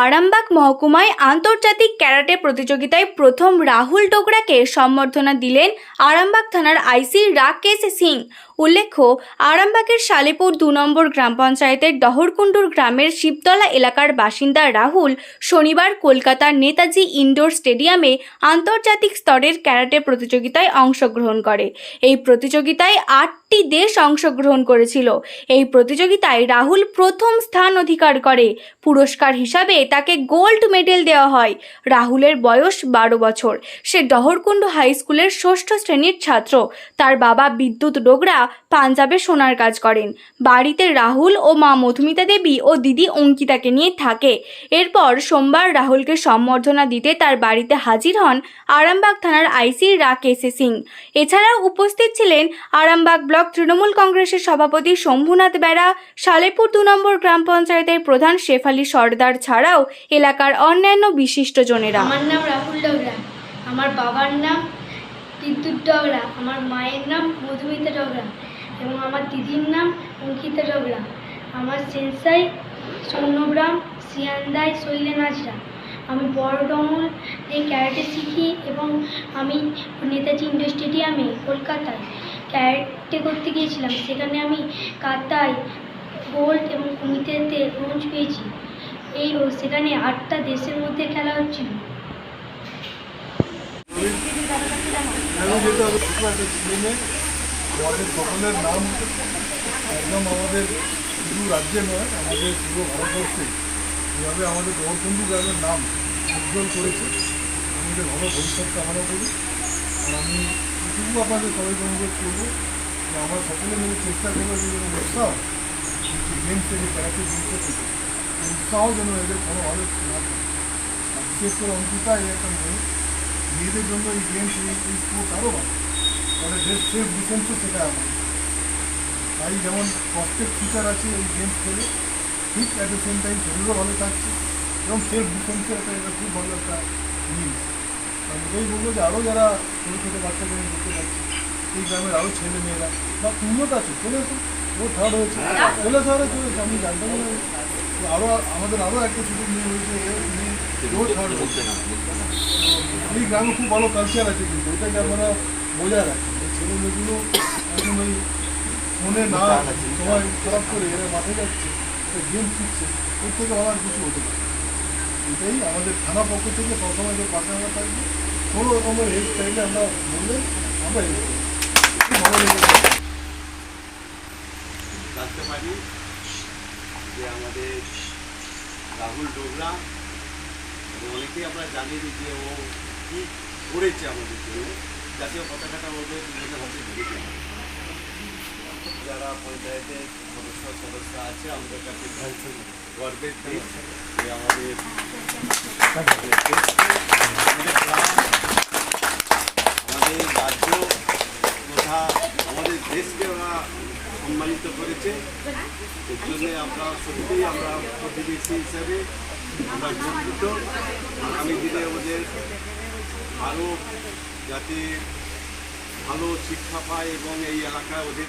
আরামবাগ মহকুমায় আন্তর্জাতিক ক্যারাটে প্রতিযোগিতায় প্রথম রাহুল ডোগরাকে সম্বর্ধনা দিলেন আরামবাগ থানার আইসি রাকেশ সিং। উল্লেখ্য, আরামবাগের শালেপুর দু নম্বর গ্রাম পঞ্চায়েতের ডহরকুণ্ডুর গ্রামের শিবতলা এলাকার বাসিন্দা রাহুল শনিবার কলকাতার নেতাজি ইনডোর স্টেডিয়ামে আন্তর্জাতিক স্তরের ক্যারাটে প্রতিযোগিতায় অংশগ্রহণ করে। এই প্রতিযোগিতায় আটটি দেশ অংশগ্রহণ করেছিল। এই প্রতিযোগিতায় রাহুল প্রথম স্থান অধিকার করে। পুরস্কার হিসাবে তাকে গোল্ড মেডেল দেওয়া হয়। রাহুলের বয়স বারো বছর। সে ডহরকুণ্ড হাই স্কুলের ষষ্ঠ শ্রেণির ছাত্র। তার বাবা বিদ্যুৎ ডোগরা পাঞ্জাবে সোনার কাজ করেন। বাড়িতে রাহুল ও মা মধুমিতা দেবী ও দিদি অঙ্কিতাকে নিয়ে থাকে। এরপর সোমবার রাহুলকে সম্বর্ধনা দিতে তার বাড়িতে হাজির হন আরামবাগ থানার আইসি রাকেশ সিং। এছাড়াও উপস্থিত ছিলেন আরামবাগ ব্লক তৃণমূল কংগ্রেসের সভাপতি শম্ভুনাথ বেড়া সালেপুর দু নম্বর গ্রাম পঞ্চায়েতের প্রধান শেফালি সর্দার ছাড়াও এলাকার অন্যান্য বিশিষ্টজনেরা আমার নাম রাহুল ডগরা আমার বাবার নাম বিদ্যুৎ ডগরা, আমার মায়ের নাম মধুমিতা ডগরা এবং আমার দিদির নাম অঙ্কিতা ডগরা। আমার সেন্সাই সৌম্যগ্রাম সিয়ান্দাই শৈলেন হাজরা আমি বড় ডমল এই ক্যারাটে শিখি এবং আমি নেতাজি ইন্ডোর স্টেডিয়ামে কলকাতায় ক্যারেটে করতে গিয়েছিলাম। সেখানে আমি কাতায় গোল্ড এবং কমিতেতে ব্রোঞ্জ পেয়েছি। এই সেখানে আটটা দেশের মধ্যে খেলা হচ্ছিল কেন যেতে হবে ছোটো একটা স্ক্রিনে আমাদের সকলের নাম একদম আমাদের শুধু রাজ্যে নয়, আমাদের পুরো ভারতবর্ষে। যেভাবে আমাদের গৌরকুণ্ডু গ্রামের নাম উজ্জ্বল করেছে। আমাদের ভালো ভবিষ্যৎ কামনা করি। আর আমি এটুকু আপনাদের সবাইকে অনুরোধ করব যে আমরা সকলে মিলে চেষ্টা করব যে যেন উৎসাহ গেমস থেকে ক্যারাটে গেমসে থেকে উৎসাহ যেন এদের কোনোভাবে না বিশেষ করে অঙ্কিতা এই একটা মেয়ে মেয়েদের জন্য এই গেমস এই স্পোর্টস আরও ভালো তাহলে দেশ সেফ ডিফেন্সও সেটা আমাদের। তাই যেমন কষ্টের ফিচার আছে এই গেমস খেলে ঠিক অ্যাট দ্য সেম টাইম শরীরও ভালো থাকছে এবং সেফ ডিফেন্সের একটা এটা খুব ভালো একটা জিনিস আমি এটাই বলব যে আরও যারা ছোটো ছোটো বাচ্চাদের দেখতে পাচ্ছি এই গ্রামের আরও ছেলে মেয়েরা বা তুমিও তো আছো চলে এসো ও থার্ড হয়েছে। চলে আরও চলে এসো আমি জানতাম না। আরও আমাদের আরও একটা ছোটো মেয়ে হয়েছে এই গ্রামে খুব ভালো কালচার আছে কিন্তু ওটাকে আমরা বজায় রাখি। ছেলে মেয়েগুলো এখন ওই ফোনে না সময় খারাপ করে এরা মাঠে যাচ্ছে গেম শিখছে ওর থেকে আমার কিছু হতে পারে এটাই আমাদের থানা পক্ষ থেকে সবসময় যে পাশে আমরা থাকব কোনো রকমের হেল্প চাইলে আমরা বললে আমরা হেল্প করব ভালো লেগেছে। যে আমাদের রাহুল ডোগরা অনেকেই আমরা জানি যে ও কী করেছে আমাদের জন্য, জাতীয় পতাকাটা ওদের দুজনের হাতে ধরেছে যারা পঞ্চায়েতের সদস্য সদস্য আছে, আমাদের কাছে গর্বের দিন যে আমাদের রাজ্য তথা আমাদের দেশকে ওরা সম্মানিত করেছে। এর জন্য আমরা সত্যিই আমরা প্রতিবেশী হিসাবে আমরা গর্বিত। আগামী দিনে ওদের আরও যাতে ভালো শিক্ষা পায় এবং এই এলাকায় ওদের